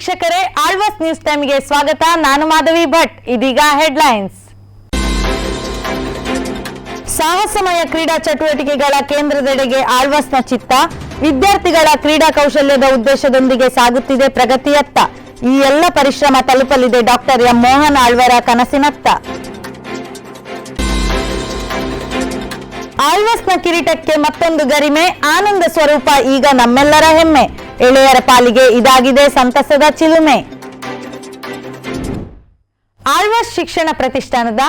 ವೀಕ್ಷಕರೇ, ಆಳ್ವಾಸ್ ನ್ಯೂಸ್ ಟೈಮ್ಗೆ ಸ್ವಾಗತ. ನಾನು ಮಾಧವಿ ಭಟ್. ಇದೀಗ ಹೆಡ್ಲೈನ್ಸ್ ಸಾಹಸಮಯ ಕ್ರೀಡಾ ಚಟುವಟಿಕೆಗಳ ಕೇಂದ್ರದೆಡೆಗೆ ಆಳ್ವಾಸ್ನ ಚಿತ್ತ. ವಿದ್ಯಾರ್ಥಿಗಳ ಕ್ರೀಡಾ ಕೌಶಲ್ಯದ ಉದ್ದೇಶದೊಂದಿಗೆ ಸಾಗುತ್ತಿದೆ ಪ್ರಗತಿಯತ್ತ. ಈ ಎಲ್ಲ ಪರಿಶ್ರಮ ತಲುಪಲಿದೆ ಡಾಕ್ಟರ್ ಎಂ ಮೋಹನ್ ಆಳ್ವರ ಕನಸಿನತ್ತ. ಆಳ್ವಾಸ್ನ ಕಿರೀಟಕ್ಕೆ ಮತ್ತೊಂದು ಗರಿಮೆ, ಆನಂದ ಸ್ವರೂಪ ಈಗ ನಮ್ಮೆಲ್ಲರ ಹೆಮ್ಮೆ. ಎಳೆಯರ ಪಾಲಿಗೆ ಇದಾಗಿದೆ ಸಂತಸದ ಚಿಲುಮೆ. ಆಳ್ವಾಸ್ ಶಿಕ್ಷಣ ಪ್ರತಿಷ್ಠಾನದ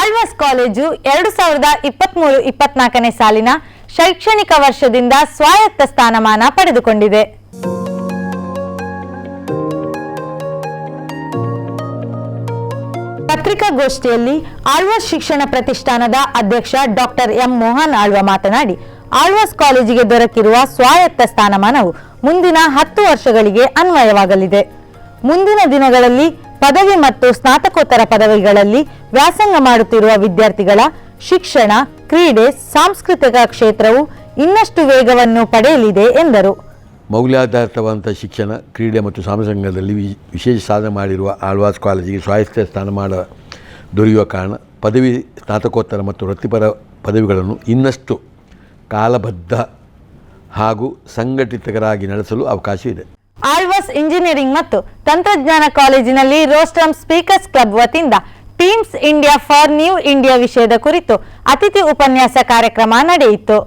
ಆಳ್ವಾಸ್ ಕಾಲೇಜು ಎರಡು ಸಾವಿರದ ಇಪ್ಪತ್ಮೂರು ಇಪ್ಪತ್ನಾಲ್ಕನೇ ಸಾಲಿನ ಶೈಕ್ಷಣಿಕ ವರ್ಷದಿಂದ ಸ್ವಾಯತ್ತ ಸ್ಥಾನಮಾನ ಪಡೆದುಕೊಂಡಿದೆ. ಪತ್ರಿಕಾಗೋಷ್ಠಿಯಲ್ಲಿ ಆಳ್ವಾಸ್ ಶಿಕ್ಷಣ ಪ್ರತಿಷ್ಠಾನದ ಅಧ್ಯಕ್ಷ ಡಾಕ್ಟರ್ ಎಂ ಮೋಹನ್ ಆಳ್ವ ಮಾತನಾಡಿ, ಆಳ್ವಾಸ್ ಕಾಲೇಜಿಗೆ ದೊರಕಿರುವ ಸ್ವಾಯತ್ತ ಸ್ಥಾನಮಾನವು ಮುಂದಿನ ಹತ್ತು ವರ್ಷಗಳಿಗೆ ಅನ್ವಯವಾಗಲಿದೆ. ಮುಂದಿನ ದಿನಗಳಲ್ಲಿ ಪದವಿ ಮತ್ತು ಸ್ನಾತಕೋತ್ತರ ಪದವಿಗಳಲ್ಲಿ ವ್ಯಾಸಂಗ ಮಾಡುತ್ತಿರುವ ವಿದ್ಯಾರ್ಥಿಗಳ ಶಿಕ್ಷಣ, ಕ್ರೀಡೆ, ಸಾಂಸ್ಕೃತಿಕ ಕ್ಷೇತ್ರವು ಇನ್ನಷ್ಟು ವೇಗವನ್ನು ಪಡೆಯಲಿದೆ ಎಂದರು. ಮೌಲ್ಯಾಧಾರಿತವಾದಂಥ ಶಿಕ್ಷಣ, ಕ್ರೀಡೆ ಮತ್ತು ಸಾಮಸಂಗದಲ್ಲಿ ವಿಶೇಷ ಸಾಧನೆ ಮಾಡಿರುವ ಆಳ್ವಾಸ್ ಕಾಲೇಜಿಗೆ ಸ್ವಾಯತ್ತ ಸ್ಥಾನಮಾನ ದೊರೆಯುವ ಕಾರಣ ಪದವಿ, ಸ್ನಾತಕೋತ್ತರ ಮತ್ತು ವೃತ್ತಿಪರ ಪದವಿಗಳನ್ನು ಇನ್ನಷ್ಟು ಕಾಲಬದ್ಧ ಹಾಗೂ ಸಂಘಟಿತರಾಗಿ ನಡೆಸಲು ಅವಕಾಶವಿದೆ ಆಳ್ವಾಸ್ ಇಂಜಿನಿಯರಿಂಗ್ ಮತ್ತು ತಂತ್ರಜ್ಞಾನ ಕಾಲೇಜಿನಲ್ಲಿ ರೋಸ್ಟಮ್ ಸ್ಪೀಕರ್ಸ್ ಕ್ಲಬ್ ವತಿಯಿಂದ teams India for new India ವಿಷಯದ ಕುರಿತು ಅತಿಥಿ ಉಪನ್ಯಾಸ ಕಾರ್ಯಕ್ರಮ ನಡೆಯಿತು.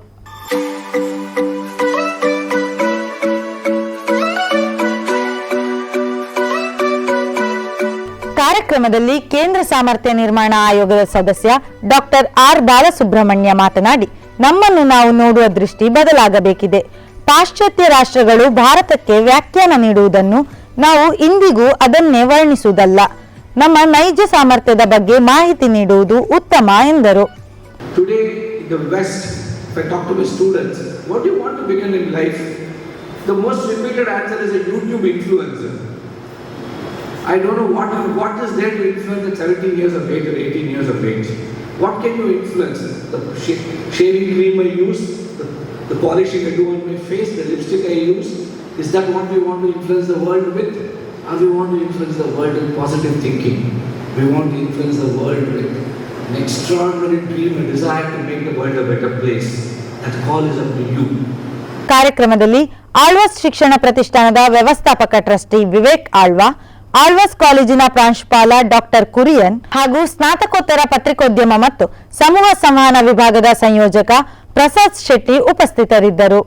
ಕಾರ್ಯಕ್ರಮದಲ್ಲಿ ಕೇಂದ್ರ ಸಾಮರ್ಥ್ಯ ನಿರ್ಮಾಣ ಆಯೋಗದ ಸದಸ್ಯ ಡಾಕ್ಟರ್ ಆರ್ ಬಾಲಸುಬ್ರಹ್ಮಣ್ಯ ಮಾತನಾಡಿ ನಮ್ಮನ್ನು ನಾವು ನೋಡುವ ದೃಷ್ಟಿ ಬದಲಾಗಬೇಕಿದೆ. ಪಾಶ್ಚಾತ್ಯ ರಾಷ್ಟ್ರಗಳು ಭಾರತಕ್ಕೆ ವ್ಯಾಖ್ಯಾನ ನೀಡುವುದನ್ನು ನಾವು ಇಂದಿಗೂ ಅದನ್ನೇ ವರ್ಣಿಸುವುದಲ್ಲ. ನಮ್ಮ ನೈಜ ಸಾಮರ್ಥ್ಯದ ಬಗ್ಗೆ ಮಾಹಿತಿ ನೀಡುವುದು ಉತ್ತಮ ಎಂದರು. I don't know what, what is there to influence at 17 years of age or 18 years of age. What can you influence? The sh- shaving cream I use, the, the polishing I do on my face, the lipstick I use. Is that what we want to influence the world with? Or we want to influence the world with positive thinking? We want to influence the world with an extraordinary dream, a desire to make the world a better place. That call is up to you. ಕಾರ್ಯಕ್ರಮದಲ್ಲಿ ಆಳ್ವಾಸ್ ಶಿಕ್ಷಣ ಪ್ರತಿಷ್ಠಾನದ ವ್ಯವಸ್ಥಾಪಕ trustee Vivek Alva Alva's ಕಾಲೇಜಿನ ಪ್ರಾಂಶುಪಾಲ doctor Kurian ಹಾಗೂ ಸ್ನಾತಕೋತ್ತರ ಪತ್ರಿಕೋದ್ಯಮ ಮತ್ತು ಸಮೂಹ ಸಂವಹನ ವಿಭಾಗದ ಸಂಯೋಜಕ ಪ್ರಸಾದ್ ಶೆಟ್ಟಿ ಉಪಸ್ಥಿತರಿದ್ದರು.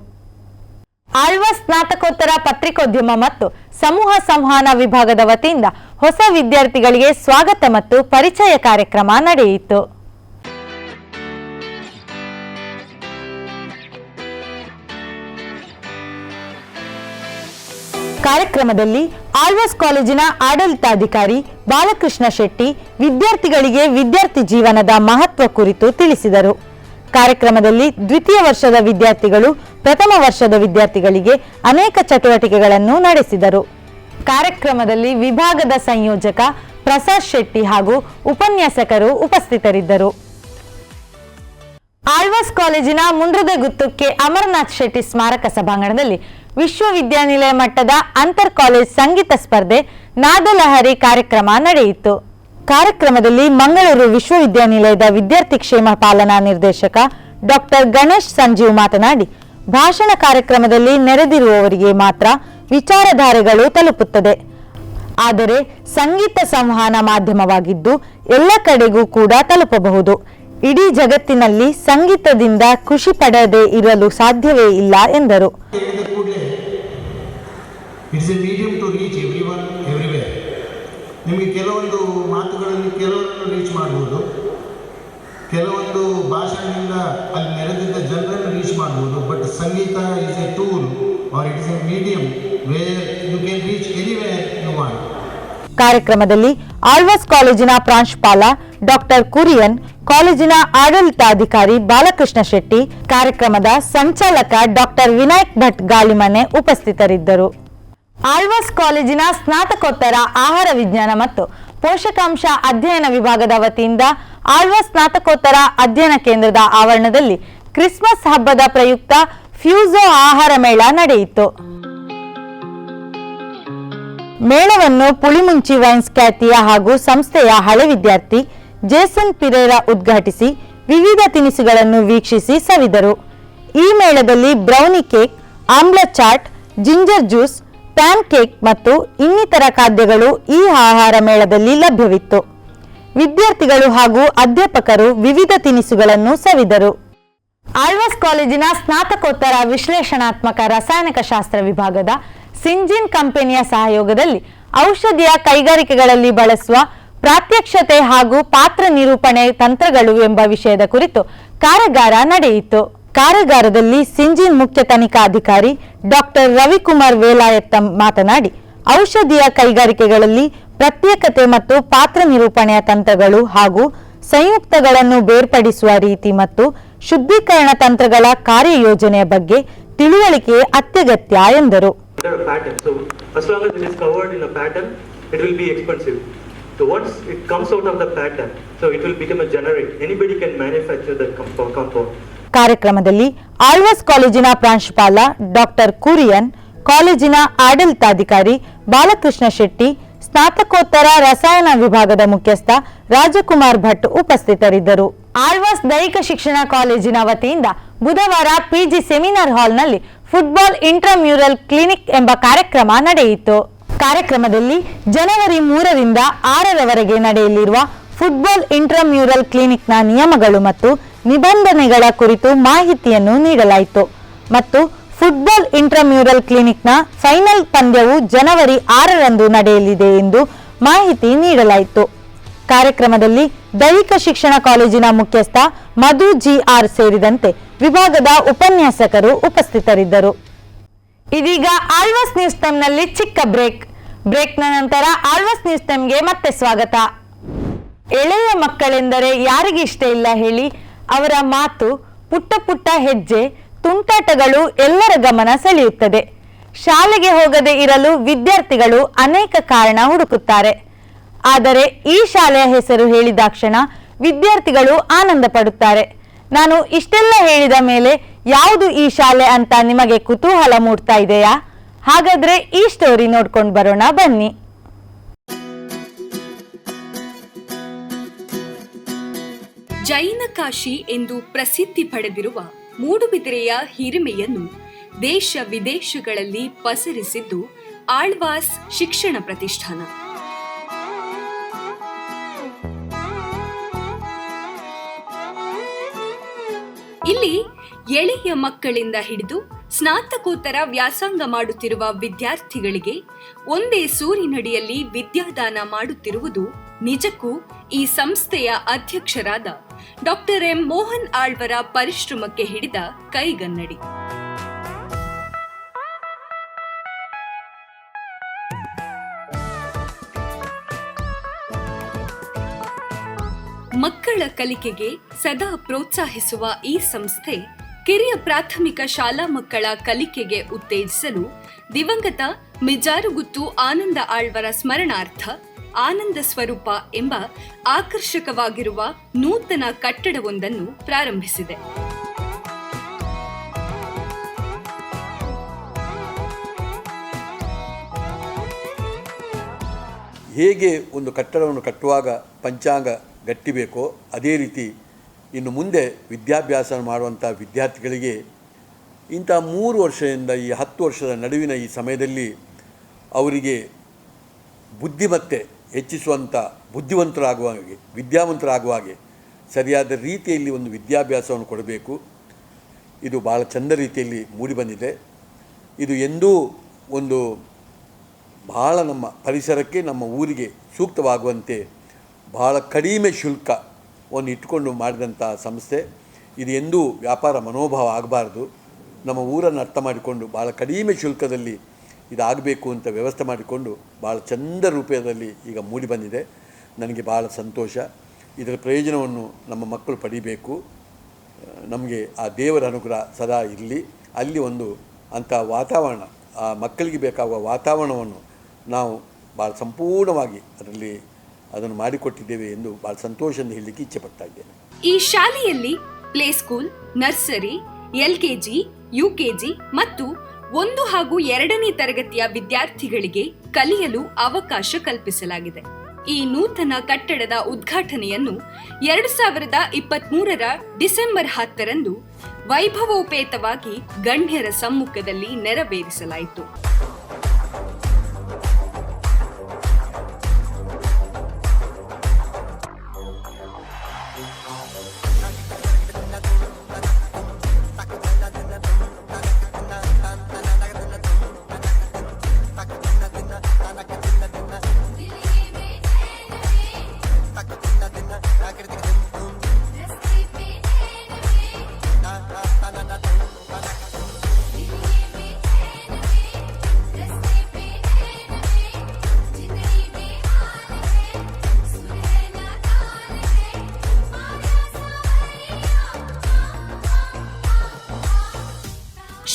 ಆಳ್ವಾಸ್ ಸ್ನಾತಕೋತ್ತರ ಪತ್ರಿಕೋದ್ಯಮ ಮತ್ತು ಸಮೂಹ ಸಂವಹನ ವಿಭಾಗದ ವತಿಯಿಂದ ಹೊಸ ವಿದ್ಯಾರ್ಥಿಗಳಿಗೆ ಸ್ವಾಗತ ಮತ್ತು ಪರಿಚಯ ಕಾರ್ಯಕ್ರಮ ನಡೆಯಿತು. ಕಾರ್ಯಕ್ರಮದಲ್ಲಿ ಆಳ್ವಾಸ್ ಕಾಲೇಜಿನ ಆಡಳಿತಾಧಿಕಾರಿ ಬಾಲಕೃಷ್ಣ ಶೆಟ್ಟಿ ವಿದ್ಯಾರ್ಥಿಗಳಿಗೆ ವಿದ್ಯಾರ್ಥಿ ಜೀವನದ ಮಹತ್ವ ಕುರಿತು ತಿಳಿಸಿದರು. ಕಾರ್ಯಕ್ರಮದಲ್ಲಿ ದ್ವಿತೀಯ ವರ್ಷದ ವಿದ್ಯಾರ್ಥಿಗಳು, ಪ್ರಥಮ ವರ್ಷದ ವಿದ್ಯಾರ್ಥಿಗಳಿಗೆ ಅನೇಕ ಚಟುವಟಿಕೆಗಳನ್ನು ನಡೆಸಿದರು. ಕಾರ್ಯಕ್ರಮದಲ್ಲಿ ವಿಭಾಗದ ಸಂಯೋಜಕ ಪ್ರಸಾದ್ ಶೆಟ್ಟಿ ಹಾಗೂ ಉಪನ್ಯಾಸಕರು ಉಪಸ್ಥಿತರಿದ್ದರು. ಆಳ್ವಾಸ್ ಕಾಲೇಜಿನ ಮುಂಡ್ರದಗುತ್ತಕ್ಕೆ ಅಮರನಾಥ್ ಶೆಟ್ಟಿ ಸ್ಮಾರಕ ಸಭಾಂಗಣದಲ್ಲಿ ವಿಶ್ವವಿದ್ಯಾನಿಲಯ ಮಟ್ಟದ ಅಂತರ್ ಕಾಲೇಜ್ ಸಂಗೀತ ಸ್ಪರ್ಧೆ ನಾದಲಹರಿ ಕಾರ್ಯಕ್ರಮ ನಡೆಯಿತು. ಕಾರ್ಯಕ್ರಮದಲ್ಲಿ ಮಂಗಳೂರು ವಿಶ್ವವಿದ್ಯಾನಿಲಯದ ವಿದ್ಯಾರ್ಥಿ ಕ್ಷೇಮ ಪಾಲನಾ ನಿರ್ದೇಶಕ ಡಾಕ್ಟರ್ ಗಣೇಶ್ ಸಂಜೀವ್ ಮಾತನಾಡಿ, ಭಾಷಣ ಕಾರ್ಯಕ್ರಮದಲ್ಲಿ ನೆರೆದಿರುವವರಿಗೆ ಮಾತ್ರ ವಿಚಾರಧಾರೆಗಳು ತಲುಪುತ್ತದೆ. ಆದರೆ ಸಂಗೀತ ಸಂವಹನ ಮಾಧ್ಯಮವಾಗಿದ್ದು ಎಲ್ಲ ಕಡೆಗೂ ಕೂಡ ತಲುಪಬಹುದು. ಇಡೀ ಜಗತ್ತಿನಲ್ಲಿ ಸಂಗೀತದಿಂದ ಖುಷಿ ಪಡೆಯದೇ ಇರಲು ಸಾಧ್ಯವೇ ಇಲ್ಲ ಎಂದರು. ನಿಮಗೆ ಕೆಲವೊಂದು ಮಾತುಗಳಲ್ಲಿ ಕೆಲವರನ್ನು ರೀಚ್ ಮಾಡ್ಬೋದು. ಕೆಲವೊಂದು ಭಾಷಣದಿಂದ ಅಲ್ಲಿ ನೆರೆದಿದ್ದ ಜನರನ್ನು ರೀಚ್ ಮಾಡ್ಬೋದು. But sangeetha is a tool or it is a medium where you can reach ಕಾರ್ಯಕ್ರಮದಲ್ಲಿ ಆಳ್ವಾಸ್ ಕಾಲೇಜಿನ ಪ್ರಾಂಶುಪಾಲ ಡಾಕ್ಟರ್ ಕುರಿಯನ್, ಕಾಲೇಜಿನ ಆಡಳಿತಾಧಿಕಾರಿ ಬಾಲಕೃಷ್ಣ ಶೆಟ್ಟಿ, ಕಾರ್ಯಕ್ರಮದ ಸಂಚಾಲಕ ಡಾಕ್ಟರ್ ವಿನಾಯಕ್ ಭಟ್ ಗಾಳಿಮನೆ ಉಪಸ್ಥಿತರಿದ್ದರು. ಆಳ್ವಾಸ್ ಕಾಲೇಜಿನ ಸ್ನಾತಕೋತ್ತರ ಆಹಾರ ವಿಜ್ಞಾನ ಮತ್ತು ಪೋಷಕಾಂಶ ಅಧ್ಯಯನ ವಿಭಾಗದ ವತಿಯಿಂದ ಆಳ್ವಾಸ್ ಸ್ನಾತಕೋತ್ತರ ಅಧ್ಯಯನ ಕೇಂದ್ರದ ಆವರಣದಲ್ಲಿ ಕ್ರಿಸ್ಮಸ್ ಹಬ್ಬದ ಪ್ರಯುಕ್ತ ಫ್ಯೂಸೋ ಆಹಾರ ಮೇಳ ನಡೆಯಿತು. ಮೇಳವನ್ನು ಪುಳಿಮುಂಚಿ ವೈನ್ಸ್ ಖ್ಯಾತಿಯ ಹಾಗೂ ಸಂಸ್ಥೆಯ ಹಳೆ ವಿದ್ಯಾರ್ಥಿ ಜೇಸನ್ ಪಿರೇರಾ ಉದ್ಘಾಟಿಸಿ ವಿವಿಧ ತಿನಿಸುಗಳನ್ನು ವೀಕ್ಷಿಸಿ ಸವಿದರು. ಈ ಮೇಳದಲ್ಲಿ brownie cake, amla chaat, ginger juice, pan cake ಮತ್ತು ಇನ್ನಿತರ ಖಾದ್ಯಗಳು ಈ ಆಹಾರ ಮೇಳದಲ್ಲಿ ಲಭ್ಯವಿತ್ತು. ವಿದ್ಯಾರ್ಥಿಗಳು ಹಾಗೂ ಅಧ್ಯಾಪಕರು ವಿವಿಧ ತಿನಿಸುಗಳನ್ನು ಸವಿದರು. ಆಳ್ವಾಸ್ ಕಾಲೇಜಿನ ಸ್ನಾತಕೋತ್ತರ ವಿಶ್ಲೇಷಣಾತ್ಮಕ ರಾಸಾಯನಿಕ ಶಾಸ್ತ್ರ ವಿಭಾಗದ ಸಿಂಜಿನ್ ಕಂಪನಿಯ ಸಹಯೋಗದಲ್ಲಿ ಔಷಧಿಯ ಕೈಗಾರಿಕೆಗಳಲ್ಲಿ ಬಳಸುವ ಪ್ರಾತ್ಯಕ್ಷತೆ ಹಾಗೂ ಪಾತ್ರ ನಿರೂಪಣೆ ತಂತ್ರಗಳು ಎಂಬ ವಿಷಯದ ಕುರಿತು ಕಾರ್ಯಾಗಾರ ನಡೆಯಿತು. ಕಾರ್ಯಾಗಾರದಲ್ಲಿ ಸಿಂಜಿನ್ ಮುಖ್ಯ ತನಿಖಾಧಿಕಾರಿ ಡಾಕ್ಟರ್ ರವಿಕುಮಾರ್ ವೇಲಾಯತ್ತ ಮಾತನಾಡಿ, ಔಷಧಿಯ ಕೈಗಾರಿಕೆಗಳಲ್ಲಿ ಪ್ರತ್ಯೇಕತೆ ಮತ್ತು ಪಾತ್ರ ನಿರೂಪಣೆಯ ತಂತ್ರಗಳು ಹಾಗೂ ಸಂಯುಕ್ತಗಳನ್ನು ಬೇರ್ಪಡಿಸುವ ರೀತಿ ಮತ್ತು ಶುದ್ಧೀಕರಣ ತಂತ್ರಗಳ ಕಾರ್ಯಯೋಜನೆಯ ಬಗ್ಗೆ ತಿಳುವಳಿಕೆ ಅತ್ಯಗತ್ಯ ಎಂದರು. A pattern. So as long as it is covered in a pattern, it will be expensive. So once it comes out of the pattern, so it will become a generic. Anybody can manufacture that compound. ಕಾರ್ಯಕ್ರಮದಲ್ಲಿ ಆಳ್ವಾಸ್ ಕಾಲೇಜಿನ ಪ್ರಾಂಶುಪಾಲ doctor Kurian ಕಾಲೇಜಿನ ಆಡಳಿತಾಧಿಕಾರಿ ಬಾಲಕೃಷ್ಣ ಶೆಟ್ಟಿ ಸ್ನಾತಕೋತ್ತರ ರಸಾಯನ ವಿಭಾಗದ ಮುಖ್ಯಸ್ಥ ರಾಜಕುಮಾರ್ ಭಟ್ ಉಪಸ್ಥಿತರಿದ್ದರು ಆಳ್ವಾಸ್ ದೈಹಿಕ ಶಿಕ್ಷಣ ಕಾಲೇಜಿನ ವತಿಯಿಂದ ಬುಧವಾರ ಪಿಜಿ ಸೆಮಿನಾರ್ ಹಾಲ್ನಲ್ಲಿ ಫುಟ್ಬಾಲ್ ಇಂಟ್ರಮ್ಯೂರಲ್ ಕ್ಲಿನಿಕ್ ಎಂಬ ಕಾರ್ಯಕ್ರಮ ನಡೆಯಿತು. ಕಾರ್ಯಕ್ರಮದಲ್ಲಿ ಜನವರಿ ಮೂರರಿಂದ ಆರರವರೆಗೆ ನಡೆಯಲಿರುವ ಫುಟ್ಬಾಲ್ ಇಂಟ್ರಮ್ಯೂರಲ್ ಕ್ಲಿನಿಕ್ನ ನಿಯಮಗಳು ಮತ್ತು ನಿಬಂಧನೆಗಳ ಕುರಿತು ಮಾಹಿತಿಯನ್ನು ನೀಡಲಾಯಿತು. ಮತ್ತು ಫುಟ್ಬಾಲ್ ಇಂಟ್ರಮ್ಯೂರಲ್ ಕ್ಲಿನಿಕ್ನ ಫೈನಲ್ ಪಂದ್ಯವು ಜನವರಿ ಆರರಂದು ನಡೆಯಲಿದೆ ಎಂದು ಮಾಹಿತಿ ನೀಡಲಾಯಿತು. ಕಾರ್ಯಕ್ರಮದಲ್ಲಿ ದೈಹಿಕ ಶಿಕ್ಷಣ ಕಾಲೇಜಿನ ಮುಖ್ಯಸ್ಥ ಮಧು ಜಿ ಆರ್ ಸೇರಿದಂತೆ ವಿಭಾಗದ ಉಪನ್ಯಾಸಕರು ಉಪಸ್ಥಿತರಿದ್ದರು. ಇದೀಗ ಆಳ್ವಾಸ್ ನ್ಯೂಸ್ ಟೈಮ್ನಲ್ಲಿ ಚಿಕ್ಕ ಬ್ರೇಕ್. ಬ್ರೇಕ್ನ ನಂತರ ಆಳ್ವಾಸ್ ನ್ಯೂಸ್ ಟೈಮ್ಗೆ ಮತ್ತೆ ಸ್ವಾಗತ. ಎಳೆಯ ಮಕ್ಕಳೆಂದರೆ ಯಾರಿಗೆ ಇಷ್ಟ ಇಲ್ಲ ಹೇಳಿ, ಅವರ ಮಾತು ಪುಟ್ಟ ಪುಟ್ಟ ಹೆಜ್ಜೆ, ತುಂಟಾಟಗಳು ಎಲ್ಲರ ಗಮನ ಸೆಳೆಯುತ್ತದೆ. ಶಾಲೆಗೆ ಹೋಗದೆ ಇರಲು ವಿದ್ಯಾರ್ಥಿಗಳು ಅನೇಕ ಕಾರಣ ಹುಡುಕುತ್ತಾರೆ. ಆದರೆ ಈ ಶಾಲೆಯ ಹೆಸರು ಹೇಳಿದಾಕ್ಷಣ ವಿದ್ಯಾರ್ಥಿಗಳು ಆನಂದ ಪಡುತ್ತಾರೆ. ನಾನು ಇಷ್ಟೆಲ್ಲ ಹೇಳಿದ ಮೇಲೆ ಯಾವುದು ಈ ಶಾಲೆ ಅಂತ ನಿಮಗೆ ಕುತೂಹಲ ಮೂಡ್ತಾ ಇದೆಯಾ? ಹಾಗಾದ್ರೆ ಈ ಸ್ಟೋರಿ ನೋಡ್ಕೊಂಡು ಬರೋಣ, ಬನ್ನಿ. ಜೈನ ಕಾಶಿ ಎಂದು ಪ್ರಸಿದ್ಧಿ ಪಡೆದಿರುವ ಮೂಡುಬಿದಿರೆಯ ಹಿರಿಮೆಯನ್ನು ದೇಶ ವಿದೇಶಗಳಲ್ಲಿ ಪಸರಿಸಿದ್ದು ಆಳ್ವಾಸ್ ಶಿಕ್ಷಣ ಪ್ರತಿಷ್ಠಾನ. ಇಲ್ಲಿ ಎಳೆಯ ಮಕ್ಕಳಿಂದ ಹಿಡಿದು ಸ್ನಾತಕೋತ್ತರ ವ್ಯಾಸಂಗ ಮಾಡುತ್ತಿರುವ ವಿದ್ಯಾರ್ಥಿಗಳಿಗೆ ಒಂದೇ ಸೂರಿನಡಿಯಲ್ಲಿ ವಿದ್ಯಾದಾನ ಮಾಡುತ್ತಿರುವುದು ನಿಜಕ್ಕೂ ಈ ಸಂಸ್ಥೆಯ ಅಧ್ಯಕ್ಷರಾದ ಡಾಕ್ಟರ್ ಎಂ ಮೋಹನ್ ಆಳ್ವರ ಪರಿಶ್ರಮಕ್ಕೆ ಹಿಡಿದ ಕೈಗನ್ನಡಿ. ಮಕ್ಕಳ ಕಲಿಕೆಗೆ ಸದಾ ಪ್ರೋತ್ಸಾಹಿಸುವ ಈ ಸಂಸ್ಥೆ ಕಿರಿಯ ಪ್ರಾಥಮಿಕ ಶಾಲಾ ಮಕ್ಕಳ ಕಲಿಕೆಗೆ ಉತ್ತೇಜಿಸಲು ದಿವಂಗತ ಮಿಜಾರುಗುತ್ತು ಆನಂದ ಆಳ್ವರ ಸ್ಮರಣಾರ್ಥ ಆನಂದ ಸ್ವರೂಪ ಎಂಬ ಆಕರ್ಷಕವಾಗಿರುವ ನೂತನ ಕಟ್ಟಡವೊಂದನ್ನು ಪ್ರಾರಂಭಿಸಿದೆ. ಹೇಗೆ ಒಂದು ಕಟ್ಟಡವನ್ನು ಕಟ್ಟುವಾಗ ಪಂಚಾಂಗ ಗಟ್ಟಿಬೇಕೋ ಅದೇ ರೀತಿ ಇನ್ನು ಮುಂದೆ ವಿದ್ಯಾಭ್ಯಾಸ ಮಾಡುವಂಥ ವಿದ್ಯಾರ್ಥಿಗಳಿಗೆ ಇಂಥ ಮೂರು ವರ್ಷದಿಂದ ಈ ಹತ್ತು ವರ್ಷದ ನಡುವಿನ ಈ ಸಮಯದಲ್ಲಿ ಅವರಿಗೆ ಬುದ್ಧಿಮತ್ತೆ ಹೆಚ್ಚಿಸುವಂಥ, ಬುದ್ಧಿವಂತರಾಗುವ ಹಾಗೆ, ವಿದ್ಯಾವಂತರಾಗುವ ಹಾಗೆ ಸರಿಯಾದ ರೀತಿಯಲ್ಲಿ ಒಂದು ವಿದ್ಯಾಭ್ಯಾಸವನ್ನು ಕೊಡಬೇಕು. ಇದು ಭಾಳ ಚಂದ ರೀತಿಯಲ್ಲಿ ಮೂಡಿಬಂದಿದೆ ಇದು ಎಂದೂ ಒಂದು ಬಹಳ ನಮ್ಮ ಪರಿಸರಕ್ಕೆ, ನಮ್ಮ ಊರಿಗೆ ಸೂಕ್ತವಾಗುವಂತೆ ಬಹಳ ಕಡಿಮೆ ಶುಲ್ಕವನ್ನು ಇಟ್ಟುಕೊಂಡು ಮಾಡಿದಂಥ ಸಂಸ್ಥೆ. ಇದು ಎಂದೂ ವ್ಯಾಪಾರ ಮನೋಭಾವ ಆಗಬಾರ್ದು. ನಮ್ಮ ಊರನ್ನು ಅರ್ಥ ಮಾಡಿಕೊಂಡು ಭಾಳ ಕಡಿಮೆ ಶುಲ್ಕದಲ್ಲಿ ಇದಾಗಬೇಕು ಅಂತ ವ್ಯವಸ್ಥೆ ಮಾಡಿಕೊಂಡು ಭಾಳ ಚಂದ ರೂಪದಲ್ಲಿ ಈಗ ಮೂಡಿ ಬಂದಿದೆ. ನನಗೆ ಭಾಳ ಸಂತೋಷ. ಇದರ ಪ್ರಯೋಜನವನ್ನು ನಮ್ಮ ಮಕ್ಕಳು ಪಡಿಬೇಕು. ನಮಗೆ ಆ ದೇವರ ಅನುಗ್ರಹ ಸದಾ ಇರಲಿ. ಅಲ್ಲಿ ಒಂದು ಅಂಥ ವಾತಾವರಣ, ಆ ಮಕ್ಕಳಿಗೆ ಬೇಕಾಗುವ ವಾತಾವರಣವನ್ನು ನಾವು ಭಾಳ ಸಂಪೂರ್ಣವಾಗಿ ಅದರಲ್ಲಿ ಅದನ್ನು ಮಾಡಿಕೊಟ್ಟಿದ್ದೇವೆ ಎಂದು ಬಹಳ ಸಂತೋಷದಿಂದ ಹೇಳಲಿಕ್ಕೆ ಇಚ್ಛೆ ಪಡ್ತಾ ಇದ್ದೇನೆ. ಈ ಶಾಲೆಯಲ್ಲಿ play school, nursery LKG UKG ಮತ್ತು ಒಂದು ಹಾಗೂ ಎರಡನೇ ತರಗತಿಯ ವಿದ್ಯಾರ್ಥಿಗಳಿಗೆ ಕಲಿಯಲು ಅವಕಾಶ ಕಲ್ಪಿಸಲಾಗಿದೆ. ಈ ನೂತನ ಕಟ್ಟಡದ ಉದ್ಘಾಟನೆಯನ್ನು ಎರಡು ಸಾವಿರದ ಇಪ್ಪತ್ತ್ ಮೂರರ ಡಿಸೆಂಬರ್ ಹತ್ತರಂದು ವೈಭವೋಪೇತವಾಗಿ ಗಣ್ಯರ ಸಮ್ಮುಖದಲ್ಲಿ ನೆರವೇರಿಸಲಾಯಿತು.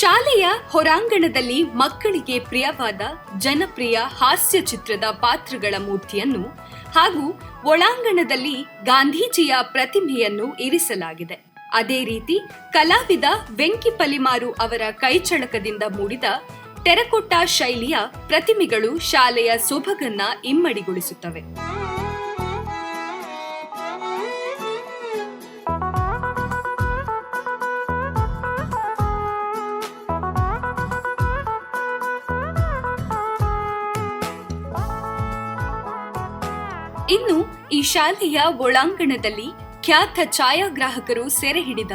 ಶಾಲೆಯ ಹೊರಾಂಗಣದಲ್ಲಿ ಮಕ್ಕಳಿಗೆ ಪ್ರಿಯವಾದ ಜನಪ್ರಿಯ ಹಾಸ್ಯ ಚಿತ್ರದ ಪಾತ್ರಗಳ ಮೂರ್ತಿಯನ್ನು ಹಾಗೂ ಒಳಾಂಗಣದಲ್ಲಿ ಗಾಂಧೀಜಿಯ ಪ್ರತಿಮೆಯನ್ನು ಇರಿಸಲಾಗಿದೆ. ಅದೇ ರೀತಿ ಕಲಾವಿದ ವೆಂಕಿ ಪಲಿಮಾರು ಅವರ ಕೈಚಳಕದಿಂದ ಮೂಡಿದ ಟೆರಕೊಟ್ಟ ಶೈಲಿಯ ಪ್ರತಿಮೆಗಳು ಶಾಲೆಯ ಸೊಬಗನ್ನ ಇಮ್ಮಡಿಗೊಳಿಸುತ್ತವೆ. ಈ ಶಾಲೆಯ ಒಳಾಂಗಣದಲ್ಲಿ ಖ್ಯಾತ ಛಾಯಾಗ್ರಾಹಕರು ಸೆರೆ ಹಿಡಿದ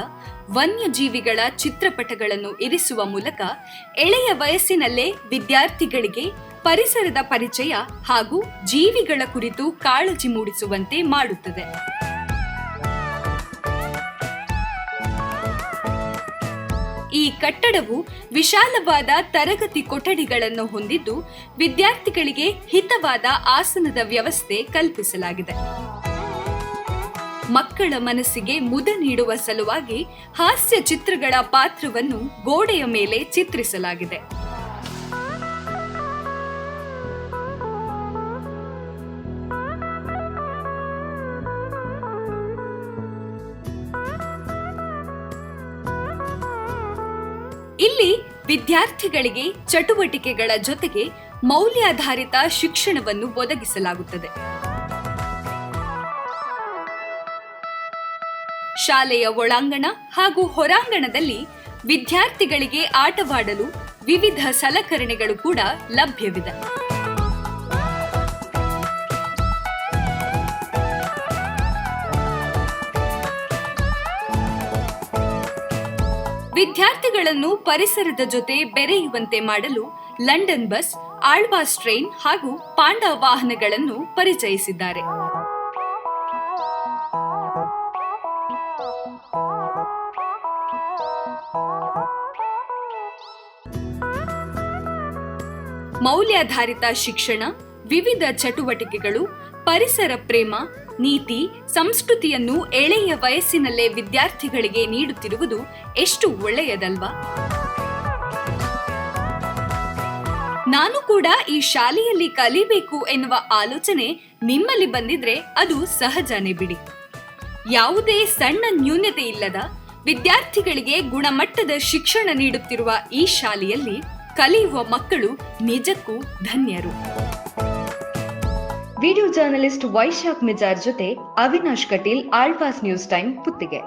ವನ್ಯಜೀವಿಗಳ ಚಿತ್ರಪಟಗಳನ್ನು ಇರಿಸುವ ಮೂಲಕ ಎಳೆಯ ವಯಸ್ಸಿನಲ್ಲೇ ವಿದ್ಯಾರ್ಥಿಗಳಿಗೆ ಪರಿಸರದ ಪರಿಚಯ ಹಾಗೂ ಜೀವಿಗಳ ಕುರಿತು ಕಾಳಜಿ ಮೂಡಿಸುವಂತೆ ಮಾಡುತ್ತದೆ. ಈ ಕಟ್ಟಡವು ವಿಶಾಲವಾದ ತರಗತಿ ಕೊಠಡಿಗಳನ್ನು ಹೊಂದಿದ್ದು, ವಿದ್ಯಾರ್ಥಿಗಳಿಗೆ ಹಿತವಾದ ಆಸನದ ವ್ಯವಸ್ಥೆ ಕಲ್ಪಿಸಲಾಗಿದೆ. ಮಕ್ಕಳ ಮನಸ್ಸಿಗೆ ಮುದ ನೀಡುವ ಸಲುವಾಗಿ ಹಾಸ್ಯ ಚಿತ್ರಗಳ ಪಾತ್ರವನ್ನು ಗೋಡೆಯ ಮೇಲೆ ಚಿತ್ರಿಸಲಾಗಿದೆ. ವಿದ್ಯಾರ್ಥಿಗಳಿಗೆ ಚಟುವಟಿಕೆಗಳ ಜೊತೆಗೆ ಮೌಲ್ಯಾಧಾರಿತ ಶಿಕ್ಷಣವನ್ನು ಒದಗಿಸಲಾಗುತ್ತದೆ. ಶಾಲೆಯ ಒಳಾಂಗಣ ಹಾಗೂ ಹೊರಾಂಗಣದಲ್ಲಿ ವಿದ್ಯಾರ್ಥಿಗಳಿಗೆ ಆಟವಾಡಲು ವಿವಿಧ ಸಲಕರಣೆಗಳು ಕೂಡ ಲಭ್ಯವಿದೆ. ವಿದ್ಯಾರ್ಥಿಗಳನ್ನು ಪರಿಸರದ ಜೊತೆ ಬೆರೆಯುವಂತೆ ಮಾಡಲು ಲಂಡನ್ ಬಸ್ ಆಳ್ವಾಸ್ ಟ್ರೈನ್ ಹಾಗೂ ಪಾಂಡ ವಾಹನಗಳನ್ನು ಪರಿಚಯಿಸಿದ್ದಾರೆ. ಮೌಲ್ಯಾಧಾರಿತ ಶಿಕ್ಷಣ, ವಿವಿಧ ಚಟುವಟಿಕೆಗಳು, ಪರಿಸರ ಪ್ರೇಮ ನೀತಿ ಸಂಸ್ಕೃತಿಯನ್ನು ಎಳೆಯ ವಯಸ್ಸಿನಲ್ಲೇ ವಿದ್ಯಾರ್ಥಿಗಳಿಗೆ ನೀಡುತ್ತಿರುವುದು ಎಷ್ಟು ಒಳ್ಳೆಯದಲ್ವಾ? ನಾನು ಕೂಡ ಈ ಶಾಲೆಯಲ್ಲಿ ಕಲಿಬೇಕು ಎನ್ನುವ ಆಲೋಚನೆ ನಿಮ್ಮಲ್ಲಿ ಬಂದಿದ್ರೆ ಅದು ಸಹಜನೇ ಬಿಡಿ. ಯಾವುದೇ ಸಣ್ಣ ನ್ಯೂನ್ಯತೆ ಇಲ್ಲದ ವಿದ್ಯಾರ್ಥಿಗಳಿಗೆ ಗುಣಮಟ್ಟದ ಶಿಕ್ಷಣ ನೀಡುತ್ತಿರುವ ಈ ಶಾಲೆಯಲ್ಲಿ ಕಲಿಯುವ ಮಕ್ಕಳು ನಿಜಕ್ಕೂ ಧನ್ಯರು. ವಿಡಿಯೋ ಜರ್ನಲಿಸ್ಟ್ ವೈಶಾಖ್ ಮಿಜಾರ್ ಜೊತೆ ಅವಿನಾಶ್ ಕಟೀಲ್, ಆಳ್ವಾಸ್ ನ್ಯೂಸ್ ಟೈಮ್ ಪುತ್ತಿಗೆ.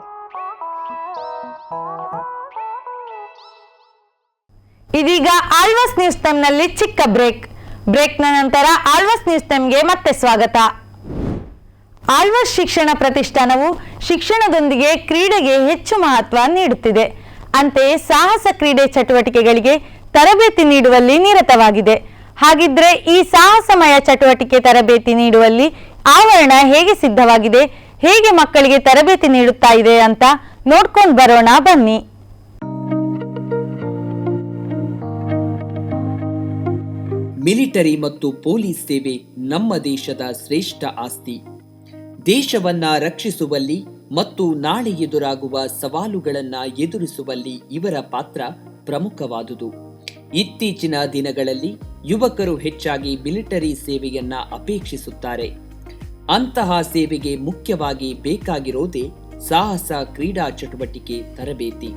ಇದೀಗ ಆಳ್ವಾಸ್ ನ್ಯೂಸ್ ಟೈಮ್ನಲ್ಲಿ ಚಿಕ್ಕ ಬ್ರೇಕ್. ಬ್ರೇಕ್ನ ನಂತರ ಆಳ್ವಾಸ್ ನ್ಯೂಸ್ ಟೈಮ್ಗೆ ಮತ್ತೆ ಸ್ವಾಗತ. ಆಳ್ವಾಸ್ ಶಿಕ್ಷಣ ಪ್ರತಿಷ್ಠಾನವು ಶಿಕ್ಷಣದೊಂದಿಗೆ ಕ್ರೀಡೆಗೆ ಹೆಚ್ಚು ಮಹತ್ವ ನೀಡುತ್ತಿದೆ. ಅಂತೆಯೇ ಸಾಹಸ ಕ್ರೀಡೆ ಚಟುವಟಿಕೆಗಳಿಗೆ ತರಬೇತಿ ನೀಡುವಲ್ಲಿ ನಿರತವಾಗಿದೆ. ಹಾಗಿದ್ರೆ ಈ ಸಾಹಸಮಯ ಚಟುವಟಿಕೆ ತರಬೇತಿ ನೀಡುವಲ್ಲಿ ಆವರಣ ಹೇಗೆ ಸಿದ್ಧವಾಗಿದೆ, ಹೇಗೆ ಮಕ್ಕಳಿಗೆ ತರಬೇತಿ ನೀಡುತ್ತಾ ಇದೆ ಅಂತ ನೋಡ್ಕೊಂಡು ಬರೋಣ ಬನ್ನಿ. ಮಿಲಿಟರಿ ಮತ್ತು ಪೊಲೀಸ್ ಸೇವೆ ನಮ್ಮ ದೇಶದ ಶ್ರೇಷ್ಠ ಆಸ್ತಿ. ದೇಶವನ್ನ ರಕ್ಷಿಸುವಲ್ಲಿ ಮತ್ತು ನಾಳೆ ಎದುರಾಗುವ ಸವಾಲುಗಳನ್ನು ಎದುರಿಸುವಲ್ಲಿ ಇವರ ಪಾತ್ರ ಪ್ರಮುಖವಾದುದು. ಇತ್ತೀಚಿನ ದಿನಗಳಲ್ಲಿ ಯುವಕರು ಹೆಚ್ಚಾಗಿ ಮಿಲಿಟರಿ ಸೇವೆಯನ್ನ ಅಪೇಕ್ಷಿಸುತ್ತಾರೆ. ಅಂತಹ ಸೇವೆಗೆ ಮುಖ್ಯವಾಗಿ ಬೇಕಾಗಿರೋದೇ ಸಾಹಸ ಕ್ರೀಡಾ ಚಟುವಟಿಕೆ ತರಬೇತಿ.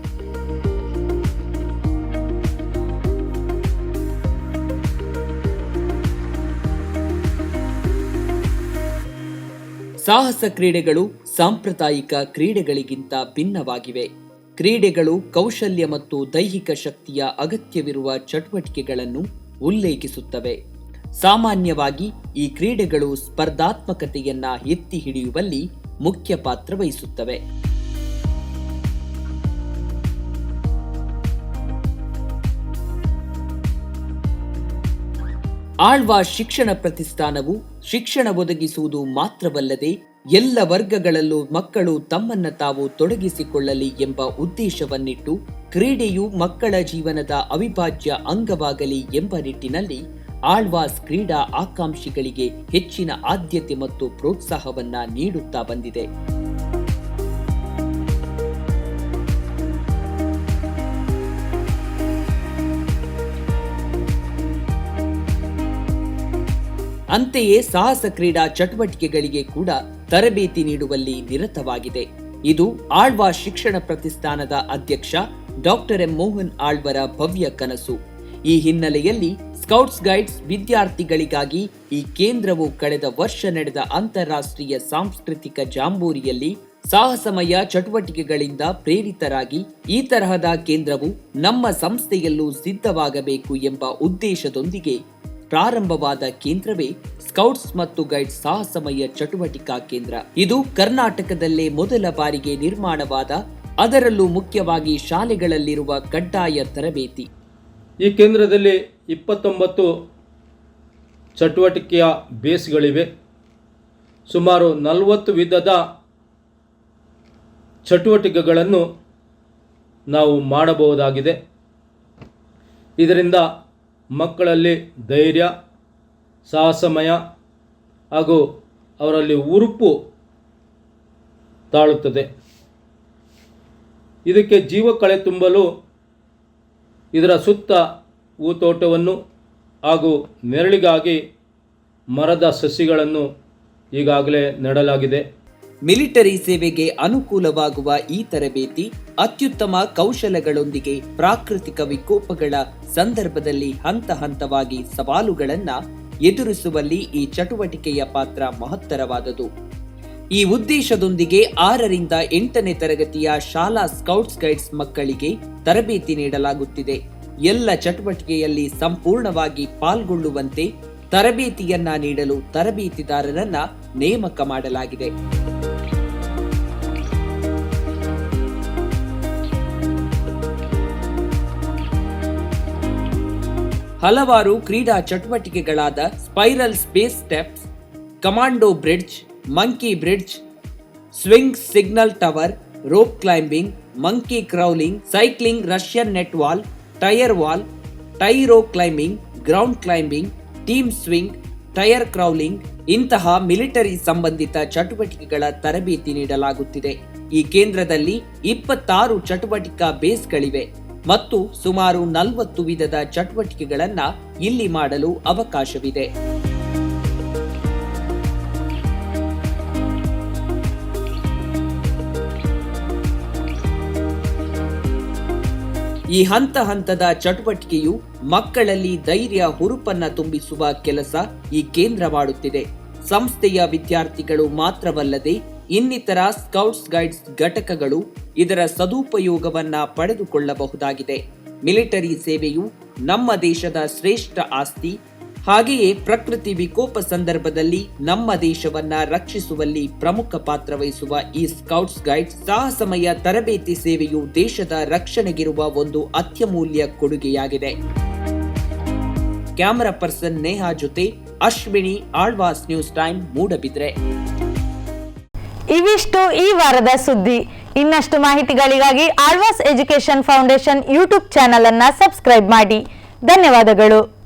ಸಾಹಸ ಕ್ರೀಡೆಗಳು ಸಾಂಪ್ರದಾಯಿಕ ಕ್ರೀಡೆಗಳಿಗಿಂತ ಭಿನ್ನವಾಗಿವೆ. ಕ್ರೀಡೆಗಳು ಕೌಶಲ್ಯ ಮತ್ತು ದೈಹಿಕ ಶಕ್ತಿಯ ಅಗತ್ಯವಿರುವ ಚಟುವಟಿಕೆಗಳನ್ನು ಉಲ್ಲೇಖಿಸುತ್ತವೆ. ಸಾಮಾನ್ಯವಾಗಿ ಈ ಕ್ರೀಡೆಗಳು ಸ್ಪರ್ಧಾತ್ಮಕತೆಯನ್ನ ಎತ್ತಿ ಹಿಡಿಯುವಲ್ಲಿ ಮುಖ್ಯ ಪಾತ್ರ ವಹಿಸುತ್ತವೆ. ಆಳ್ವಾ ಶಿಕ್ಷಣ ಪ್ರತಿಷ್ಠಾನವು ಶಿಕ್ಷಣ ಒದಗಿಸುವುದು ಮಾತ್ರವಲ್ಲದೆ ಎಲ್ಲ ವರ್ಗಗಳಲ್ಲೂ ಮಕ್ಕಳು ತಮ್ಮನ್ನ ತಾವು ತೊಡಗಿಸಿಕೊಳ್ಳಲಿ ಎಂಬ ಉದ್ದೇಶವನ್ನಿಟ್ಟು ಕ್ರೀಡೆಯು ಮಕ್ಕಳ ಜೀವನದ ಅವಿಭಾಜ್ಯ ಅಂಗವಾಗಲಿ ಎಂಬ ನಿಟ್ಟಿನಲ್ಲಿ ಆಳ್ವಾಸ್ ಕ್ರೀಡಾ ಆಕಾಂಕ್ಷಿಗಳಿಗೆ ಹೆಚ್ಚಿನ ಆದ್ಯತೆ ಮತ್ತು ಪ್ರೋತ್ಸಾಹವನ್ನ ನೀಡುತ್ತಾ ಬಂದಿದೆ. ಅಂತೆಯೇ ಸಾಹಸ ಕ್ರೀಡಾ ಚಟುವಟಿಕೆಗಳಿಗೆ ಕೂಡ ತರಬೇತಿ ನೀಡುವಲ್ಲಿ ನಿರತವಾಗಿದೆ. ಇದು ಆಳ್ವ ಶಿಕ್ಷಣ ಪ್ರತಿಷ್ಠಾನದ ಅಧ್ಯಕ್ಷ ಡಾಕ್ಟರ್ ಎಂ ಮೋಹನ್ ಆಳ್ವರ ಭವ್ಯ ಕನಸು. ಈ ಹಿನ್ನೆಲೆಯಲ್ಲಿ ಸ್ಕೌಟ್ಸ್ ಗೈಡ್ಸ್ ವಿದ್ಯಾರ್ಥಿಗಳಿಗಾಗಿ ಈ ಕೇಂದ್ರವು ಕಳೆದ ವರ್ಷ ನಡೆದ ಅಂತಾರಾಷ್ಟ್ರೀಯ ಸಾಂಸ್ಕೃತಿಕ ಜಾಂಬೂರಿಯಲ್ಲಿ ಸಾಹಸಮಯ ಚಟುವಟಿಕೆಗಳಿಂದ ಪ್ರೇರಿತರಾಗಿ ಈ ತರಹದ ಕೇಂದ್ರವು ನಮ್ಮ ಸಂಸ್ಥೆಯಲ್ಲೂ ಸಿದ್ಧವಾಗಬೇಕು ಎಂಬ ಉದ್ದೇಶದೊಂದಿಗೆ ಪ್ರಾರಂಭವಾದ ಕೇಂದ್ರವೇ ಸ್ಕೌಟ್ಸ್ ಮತ್ತು ಗೈಡ್ಸ್ ಸಾಹಸಮಯ ಚಟುವಟಿಕಾ ಕೇಂದ್ರ. ಇದು ಕರ್ನಾಟಕದಲ್ಲೇ ಮೊದಲ ಬಾರಿಗೆ ನಿರ್ಮಾಣವಾದ, ಅದರಲ್ಲೂ ಮುಖ್ಯವಾಗಿ ಶಾಲೆಗಳಲ್ಲಿರುವ ಕಡ್ಡಾಯ ತರಬೇತಿ. ಈ ಕೇಂದ್ರದಲ್ಲಿ ಇಪ್ಪತ್ತೊಂಬತ್ತು ಚಟುವಟಿಕೆಯ ಬೇಸ್ಗಳಿವೆ. ಸುಮಾರು ನಲವತ್ತು ವಿಧದ ಚಟುವಟಿಕೆಗಳನ್ನು ನಾವು ಮಾಡಬಹುದಾಗಿದೆ. ಇದರಿಂದ ಮಕ್ಕಳಲ್ಲಿ ಧೈರ್ಯ, ಸಾಹಸಮಯ ಹಾಗೂ ಅವರಲ್ಲಿ ಉರುಪು ತಾಳುತ್ತದೆ. ಇದಕ್ಕೆ ಜೀವ ಕಳೆ ತುಂಬಲು ಇದರ ಸುತ್ತ ಹೂತೋಟವನ್ನು ಹಾಗೂ ನೆರಳಿಗಾಗಿ ಮರದ ಸಸಿಗಳನ್ನು ಈಗಾಗಲೇ ನೆಡಲಾಗಿದೆ. ಮಿಲಿಟರಿ ಸೇವೆಗೆ ಅನುಕೂಲವಾಗುವ ಈ ತರಬೇತಿ ಅತ್ಯುತ್ತಮ ಕೌಶಲಗಳೊಂದಿಗೆ ಪ್ರಾಕೃತಿಕ ವಿಕೋಪಗಳ ಸಂದರ್ಭದಲ್ಲಿ ಹಂತ ಹಂತವಾಗಿ ಸವಾಲುಗಳನ್ನು ಎದುರಿಸುವಲ್ಲಿ ಈ ಚಟುವಟಿಕೆಯ ಪಾತ್ರ ಮಹತ್ತರವಾದದು. ಈ ಉದ್ದೇಶದೊಂದಿಗೆ ಆರರಿಂದ ಎಂಟನೇ ತರಗತಿಯ ಶಾಲಾ ಸ್ಕೌಟ್ಸ್ ಗೈಡ್ಸ್ ಮಕ್ಕಳಿಗೆ ತರಬೇತಿ ನೀಡಲಾಗುತ್ತಿದೆ. ಎಲ್ಲ ಚಟುವಟಿಕೆಯಲ್ಲಿ ಸಂಪೂರ್ಣವಾಗಿ ಪಾಲ್ಗೊಳ್ಳುವಂತೆ ತರಬೇತಿಯನ್ನ ನೀಡಲು ತರಬೇತಿದಾರರನ್ನ ನೇಮಕ ಮಾಡಲಾಗಿದೆ. ಹಲವಾರು ಕ್ರೀಡಾ ಚಟುವಟಿಕೆಗಳಾದ spiral space steps, commando bridge, monkey bridge, swing signal tower, rope climbing, monkey crawling, cycling Russian net wall tyre wall, tyro climbing, ground climbing team swing, tyre crawling ಇಂತಹ ಮಿಲಿಟರಿ ಸಂಬಂಧಿತ ಚಟುವಟಿಕೆಗಳ ತರಬೇತಿ ನೀಡಲಾಗುತ್ತಿದೆ. ಈ ಕೇಂದ್ರದಲ್ಲಿ ಇಪ್ಪತ್ತಾರು ಚಟುವಟಿಕಾ ಬೇಸ್ಗಳಿವೆ ಮತ್ತು ಸುಮಾರು ನಲವತ್ತು ವಿಧದ ಚಟುವಟಿಕೆಗಳನ್ನು ಇಲ್ಲಿ ಮಾಡಲು ಅವಕಾಶವಿದೆ. ಈ ಹಂತ ಹಂತದ ಚಟುವಟಿಕೆಯು ಮಕ್ಕಳಲ್ಲಿ ಧೈರ್ಯ, ಹುರುಪನ್ನ ತುಂಬಿಸುವ ಕೆಲಸ ಈ ಕೇಂದ್ರ ಮಾಡುತ್ತಿದೆ. ಸಂಸ್ಥೆಯ ವಿದ್ಯಾರ್ಥಿಗಳು ಮಾತ್ರವಲ್ಲದೆ ಇನ್ನಿತರ ಸ್ಕೌಟ್ಸ್, ಗೈಡ್ಸ್ ಘಟಕಗಳು ಇದರ ಸದುಪಯೋಗವನ್ನ ಪಡೆದುಕೊಳ್ಳಬಹುದಾಗಿದೆ. ಮಿಲಿಟರಿ ಸೇವೆಯು ನಮ್ಮ ದೇಶದ ಶ್ರೇಷ್ಠ ಆಸ್ತಿ ಹಾಗೆಯೇ ಪ್ರಕೃತಿ ವಿಕೋಪ ಸಂದರ್ಭದಲ್ಲಿ ನಮ್ಮ ದೇಶವನ್ನ ರಕ್ಷಿಸುವಲ್ಲಿ ಪ್ರಮುಖ ಪಾತ್ರ ವಹಿಸುವ ಈ ಸ್ಕೌಟ್ಸ್ ಗೈಡ್ಸ್ ಸಾಹಸಮಯ ತರಬೇತಿ ಸೇವೆಯು ದೇಶದ ರಕ್ಷಣೆಗಿರುವ ಒಂದು ಅತ್ಯಮೂಲ್ಯ ಕೊಡುಗೆಯಾಗಿದೆ. ಕ್ಯಾಮರಾ ಪರ್ಸನ್ ನೇಹಾ ಜೊತೆ ಅಶ್ವಿನಿ, ಆಳ್ವಾಸ್ ನ್ಯೂಸ್ ಟೈಮ್, ಮೂಡಬಿದ್ರೆ. ಇವಿಷ್ಟು ಈ ವಾರದ ಸುದ್ದಿ. ಇನ್ನಷ್ಟು ಮಾಹಿತಿಗಳಿಗಾಗಿ Alvas education foundation YouTube channel ಅನ್ನ ಸಬ್ಸ್ಕ್ರೈಬ್ ಮಾಡಿ. ಧನ್ಯವಾದಗಳು.